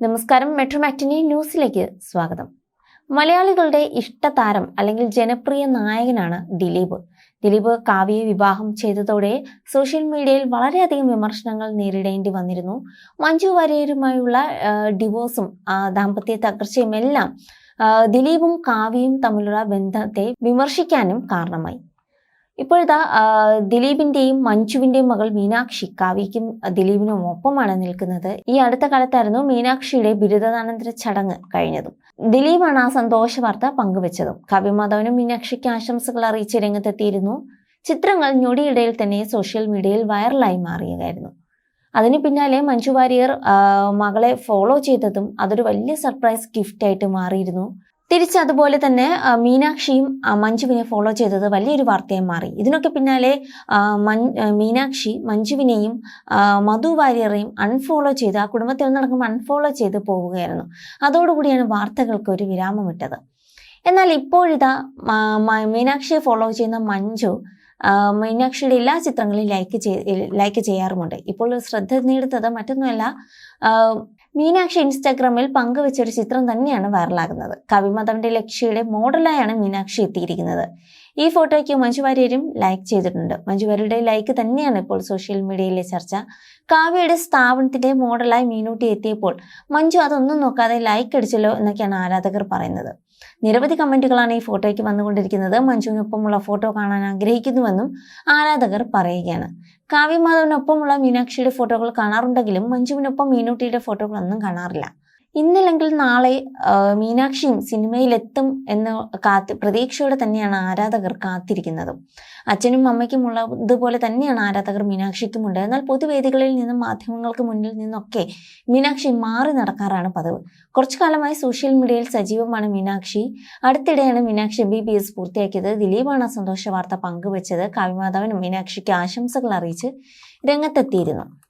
നമസ്കാരം മെട്രോ മാറ്റിനി ന്യൂസിലേക്ക് സ്വാഗതം. മലയാളികളുടെ ഇഷ്ടതാരം അല്ലെങ്കിൽ ജനപ്രിയ നായകനാണ് ദിലീപ്. ദിലീപ് കാവ്യയെ വിവാഹം ചെയ്തതോടെ സോഷ്യൽ മീഡിയയിൽ വളരെയധികം വിമർശനങ്ങൾ നേരിടേണ്ടി വന്നിരുന്നു. മഞ്ജു വാര്യരുമായുള്ള ഡിവോഴ്സും ദാമ്പത്യ തകർച്ചയും എല്ലാം ദിലീപും കാവ്യയും തമ്മിലുള്ള ബന്ധത്തെ വിമർശിക്കാനും കാരണമായി. ഇപ്പോഴത്തെ ദിലീപിന്റെയും മഞ്ജുവിന്റെയും മകൾ മീനാക്ഷി കാവ്യയ്ക്കും ദിലീപിനും ഒപ്പമാണ് നിൽക്കുന്നത്. ഈ അടുത്ത കാലത്തായിരുന്നു മീനാക്ഷിയുടെ ബിരുദാനന്തര ചടങ്ങ് കഴിഞ്ഞതും. ദിലീപാണ് ആ സന്തോഷ വാർത്ത പങ്കുവച്ചതും. കാവ്യമാധവനും മീനാക്ഷിക്ക് ആശംസകൾ അറിയിച്ച് രംഗത്തെത്തിയിരുന്നു. ചിത്രങ്ങൾ ഞൊടിയിടയിൽ തന്നെ സോഷ്യൽ മീഡിയയിൽ വൈറലായി മാറിയായിരുന്നു അതിന് പിന്നാലെ മഞ്ജു വാര്യർ മകളെ ഫോളോ ചെയ്തതും അതൊരു വലിയ സർപ്രൈസ് ഗിഫ്റ്റായിട്ട് മാറിയിരുന്നു. തിരിച്ച് അതുപോലെ തന്നെ മീനാക്ഷിയും മഞ്ജുവിനെ ഫോളോ ചെയ്തത് വലിയൊരു വാർത്തയായി മാറി. ഇതിനൊക്കെ പിന്നാലെ മീനാക്ഷി മഞ്ജുവിനെയും മധു വാര്യറേയും അൺഫോളോ ചെയ്ത് ആ കുടുംബത്തെ ഒന്നടങ്കം അൺഫോളോ ചെയ്ത് പോവുകയായിരുന്നു. അതോടുകൂടിയാണ് വാർത്തകൾക്ക് ഒരു വിരാമം വിരാമമിട്ടത്. എന്നാൽ ഇപ്പോഴിതാ മീനാക്ഷിയെ ഫോളോ ചെയ്യുന്ന മഞ്ജു മീനാക്ഷിയുടെ എല്ലാ ചിത്രങ്ങളും ലൈക്ക് ലൈക്ക് ചെയ്യാറുമുണ്ട്. ഇപ്പോൾ ശ്രദ്ധ നേടുന്നത് മറ്റൊന്നുമല്ല മീനാക്ഷി ഇൻസ്റ്റാഗ്രാമിൽ പങ്കുവെച്ച ഒരു ചിത്രം തന്നെയാണ് വൈറലാകുന്നത് കവിമതന്റെ ലക്ഷ്യയുടെ മോഡലായാണ് മീനാക്ഷി എത്തിയിരിക്കുന്നത്. ഈ ഫോട്ടോയ്ക്ക് മഞ്ജു വാര്യരും ലൈക്ക് ചെയ്തിട്ടുണ്ട്. മഞ്ജു വാര്യരുടെ ലൈക്ക് തന്നെയാണ് ഇപ്പോൾ സോഷ്യൽ മീഡിയയിലെ ചർച്ച. കാവ്യയുടെ സ്ഥാപനത്തിന്റെ മോഡലായി മീനൂട്ടി എത്തിയപ്പോൾ മഞ്ജു അതൊന്നും നോക്കാതെ ലൈക്ക് അടിച്ചല്ലോ എന്നൊക്കെയാണ് ആരാധകർ പറയുന്നത്. നിരവധി കമന്റുകളാണ് ഈ ഫോട്ടോയ്ക്ക് വന്നുകൊണ്ടിരിക്കുന്നത്. മഞ്ജുവിനൊപ്പമുള്ള ഫോട്ടോ കാണാൻ ആഗ്രഹിക്കുന്നുവെന്നും ആരാധകർ പറയുകയാണ്. കാവ്യമാധവനൊപ്പമുള്ള മീനാക്ഷിയുടെ ഫോട്ടോകൾ കാണാറുണ്ടെങ്കിലും മഞ്ജുവിനൊപ്പം മീനൂട്ടിയുടെ ഫോട്ടോകളൊന്നും കാണാറില്ല. ഇന്നില്ലെങ്കിൽ നാളെ മീനാക്ഷിയും സിനിമയിലെത്തും എന്ന് കാത്ത് പ്രതീക്ഷയോടെ തന്നെയാണ് ആരാധകർ കാത്തിരിക്കുന്നതും. അച്ഛനും അമ്മയ്ക്കും ഉള്ളതുപോലെ തന്നെയാണ് ആരാധകർ മീനാക്ഷിക്കുമുണ്ട്. എന്നാൽ പൊതുവേദികളിൽ നിന്നും മാധ്യമങ്ങൾക്ക് മുന്നിൽ നിന്നൊക്കെ മീനാക്ഷി മാറി നടക്കാറാണ് പതിവ്. കുറച്ചു കാലമായി സോഷ്യൽ മീഡിയയിൽ സജീവമാണ് മീനാക്ഷി. അടുത്തിടെയാണ് Meenakshi M B B S പൂർത്തിയാക്കിയത്. ദിലീപാണ് സന്തോഷ വാർത്ത പങ്കുവച്ചത്. കാവ്യമാധവനും മീനാക്ഷിക്ക് ആശംസകൾ അറിയിച്ച് രംഗത്തെത്തിയിരുന്നു.